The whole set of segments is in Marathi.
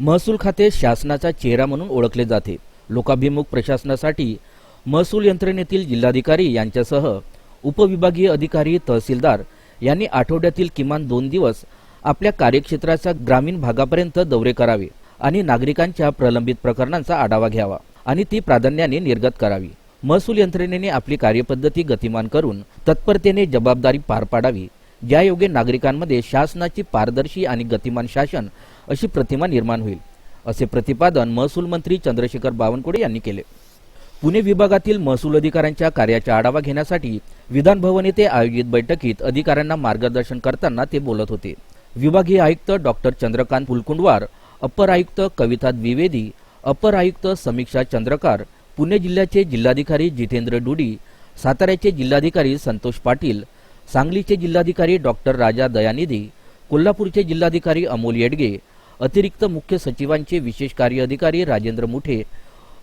महसूल खाते शासनाचा चेहरा म्हणून ओळखले जाते. लोकाभिमुख प्रशासनासाठी महसूल यंत्रणेतील जिल्हाधिकारी यांच्यासह उपविभागीय अधिकारी तहसीलदार यांनी आठवड्यातील किमान दोन दिवस आपल्या कार्यक्षेत्राच्या ग्रामीण भागापर्यंत दौरे करावे आणि नागरिकांच्या प्रलंबित प्रकरणांचा आढावा घ्यावा आणि ती प्राधान्याने निर्गत करावी. महसूल यंत्रणेने आपली कार्यपद्धती गतिमान करून तत्परतेने जबाबदारी पार पाडावी. ज्यायोगे नागरिकांमध्ये शासनाची पारदर्शी आणि गतिमान शासन अशी प्रतिमा निर्माण होईल असे प्रतिपादन महसूल मंत्री चंद्रशेखर बावनकुळे यांनी केले. पुणे विभागातील महसूल अधिकाऱ्यांच्या कार्याचा आढावा घेण्यासाठी विधान भवन येथे आयोजित बैठकीत अधिकाऱ्यांना मार्गदर्शन करताना ते बोलत होते. विभागीय आयुक्त डॉक्टर चंद्रकांत फुलकुंडवार अप्पर आयुक्त कविता द्विवेदी अपर आयुक्त समीक्षा चंद्रकार पुणे जिल्ह्याचे जिल्हाधिकारी जितेंद्र डुडी साताऱ्याचे जिल्हाधिकारी संतोष पाटील सांगलीचे जिल्हाधिकारी डॉक्टर राजा दयानिधी कोल्हापूरचे जिल्हाधिकारी अमोल येडगे अतिरिक्त मुख्य सचिवांचे विशेष कार्य अधिकारी राजेंद्र मुठे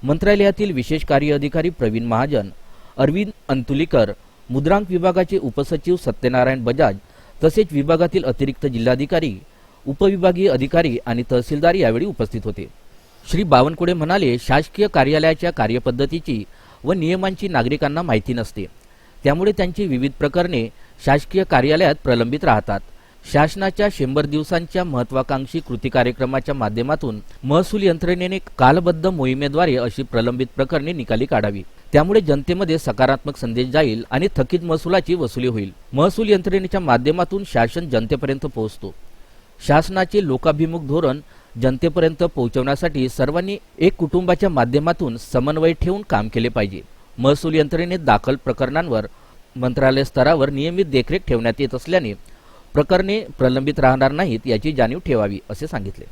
मंत्रालयातील विशेष कार्य अधिकारी प्रवीण महाजन अरविंद अंतुलीकर मुद्रांक विभागाचे उपसचिव सत्यनारायण बजाज तसेच विभागातील अतिरिक्त जिल्हाधिकारी उपविभागीय अधिकारी आणि तहसीलदार यावेळी उपस्थित होते. श्री बावनकुळे म्हणाले शासकीय कार्यालयाच्या कार्यपद्धतीची व नियमांची नागरिकांना माहिती नसते. त्यामुळे त्यांची विविध प्रकरणे शासकीय कार्यालयात प्रलंबित राहतात. शासनाच्या शंभर दिवसांच्या महत्वाकांक्षी कृती कार्यक्रमाच्या माध्यमातून महसूल यंत्रणेने कालबद्ध मोहिमेद्वारे अशी प्रलंबित प्रकरणे निकाली काढावी. त्यामुळे जनतेमध्ये सकारात्मक संदेश जाईल आणि थकीत महसुलाची वसुली होईल. महसूल यंत्रणेच्या माध्यमातून शासन जनतेपर्यंत पोहोचतो. शासनाचे लोकाभिमुख धोरण जनतेपर्यंत पोहोचवण्यासाठी सर्वांनी एक कुटुंबाच्या माध्यमातून समन्वय ठेवून काम केले पाहिजे. महसूल यंत्रणेत दाखल प्रकरणांवर मंत्रालय स्तरावर नियमित देखरेख ठेवण्यात येत असल्याने प्रकरणे प्रलंबित राहणार नाहीत याची जाणीव ठेवावी असे सांगितले.